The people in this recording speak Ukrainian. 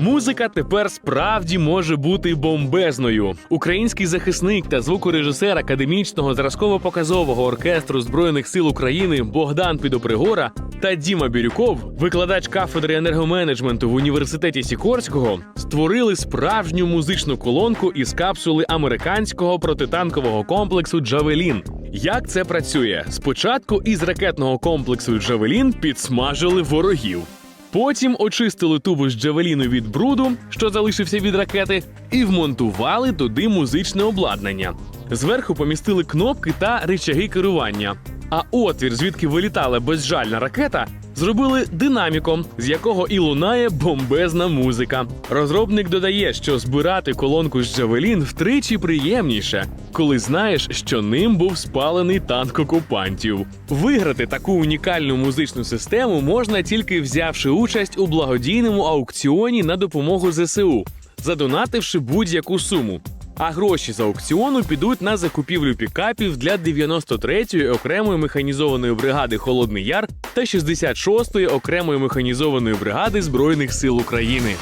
Музика тепер справді може бути бомбезною. Український захисник та звукорежисер академічного зразково-показового оркестру збройних сил України Богдан Підопригора та Діма Бірюков, викладач кафедри енергоменеджменту в університеті Сікорського, створили справжню музичну колонку із капсули американського протитанкового комплексу Джавелін. Як це працює? Спочатку із ракетного комплексу Джавелін підсмажили ворогів. Потім очистили тубу з джавеліну від бруду, що залишився від ракети, і вмонтували туди музичне обладнання. Зверху помістили кнопки та речаги керування. А отвір, звідки вилітала безжальна ракета, зробили динаміком, з якого і лунає бомбезна музика. Розробник додає, що збирати колонку з джавелін втричі приємніше, коли знаєш, що ним був спалений танк окупантів. Виграти таку унікальну музичну систему можна тільки взявши участь у благодійному аукціоні на допомогу ЗСУ, задонативши будь-яку суму. А гроші з аукціону підуть на закупівлю пікапів для 93-ї окремої механізованої бригади Холодний Яр та 66-ї окремої механізованої бригади Збройних сил України.